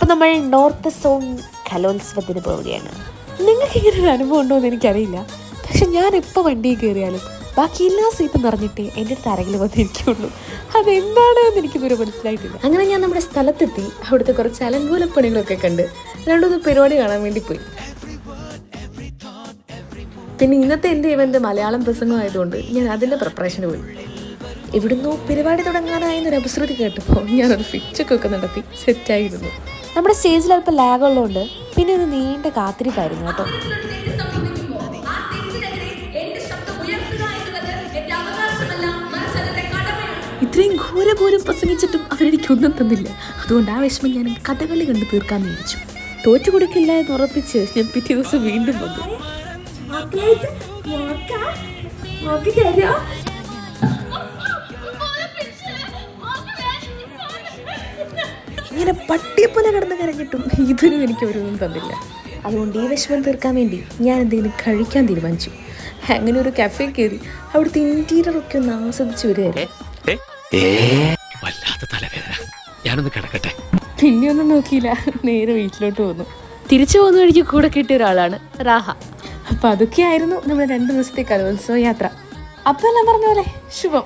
അപ്പം നമ്മൾ north zone കലോത്സവത്തിന് പോവുകയാണ്. നിങ്ങൾക്ക് ഇങ്ങനെ ഒരു അനുഭവം ഉണ്ടോ എന്ന് എനിക്കറിയില്ല. പക്ഷെ ഞാൻ എപ്പോൾ വണ്ടിയിൽ കയറിയാലും ബാക്കി എല്ലാ സീറ്റും നിറഞ്ഞിട്ടേ എന്റെ അടുത്ത് ആരെങ്കിലും വന്നിരിക്കുള്ളൂ അതെന്താണ് എന്ന് എനിക്കിതുവരെ മനസ്സിലായിട്ടില്ല. അങ്ങനെ ഞാൻ നമ്മുടെ സ്ഥലത്തെത്തി. അവിടുത്തെ കുറച്ച് അലങ്കൂല പണികളൊക്കെ കണ്ട് രണ്ടു പരിപാടി കാണാൻ വേണ്ടി പോയി. പിന്നെ ഇന്നത്തെ എന്റെ ഇവന്റ് മലയാളം പ്രസംഗമായതുകൊണ്ട് ഞാൻ അതിന്റെ പ്രിപ്പറേഷന് പോയി. ഇവിടുന്ന് പരിപാടി തുടങ്ങാനായെന്നൊരു അപശ്രുതി കേട്ടപ്പോൾ ഞാനൊരു ഫിച്ചൊക്കെ നടത്തി. സെറ്റായിരുന്നു നമ്മുടെ സ്റ്റേജിൽ അല്പം ലാഗ് ഉള്ളതുകൊണ്ട് പിന്നെ ഒന്ന് നീണ്ട കാത്തിരിപ്പായിരുന്നു കേട്ടോ. ഇത്രയും ഘോരഘോരം പ്രസംഗിച്ചിട്ടും അവരെനിക്കൊന്നും തന്നില്ല. അതുകൊണ്ട് ആ വിഷമം ഞാൻ കഥകളി കണ്ട് തീർക്കാൻ വിചാരിച്ചു. തോറ്റു കൊടുക്കില്ല എന്ന് ഉറപ്പിച്ച് ഞാൻ പിറ്റേ ദിവസം വീണ്ടും വന്നു. ഇങ്ങനെ പട്ടിയെപ്പോലെ കിടന്ന് കരഞ്ഞിട്ടും ഇതിനും എനിക്ക് ഒരിതും തന്നില്ല. അതുകൊണ്ട് ഈ വിഷമം തീർക്കാൻ വേണ്ടി ഞാൻ എന്തെങ്കിലും കഴിക്കാൻ തീരുമാനിച്ചു. അങ്ങനെ ഒരു കഫേ കയറി അവിടുത്തെ ഇന്റീരിയർ ഒക്കെ ഒന്ന് ആസ്വദിച്ച് വരികയായിരുന്നു. വല്ലാത്ത തലവേദന. ഞാനൊന്ന് കിടക്കട്ടെ. പിന്നെ ഒന്നും നോക്കിയില്ല. നേരെ വീട്ടിലോട്ട് പോന്നു. തിരിച്ചു പോകുന്ന വഴിക്ക് കൂടെ കിട്ടിയ ഒരാളാണ് റാഹ അപ്പൊ അതൊക്കെയായിരുന്നു നമ്മുടെ രണ്ട് ദിവസത്തെ കലോത്സവ യാത്ര. അപ്പൊ എല്ലാം പറഞ്ഞ പോലെ ശുഭം.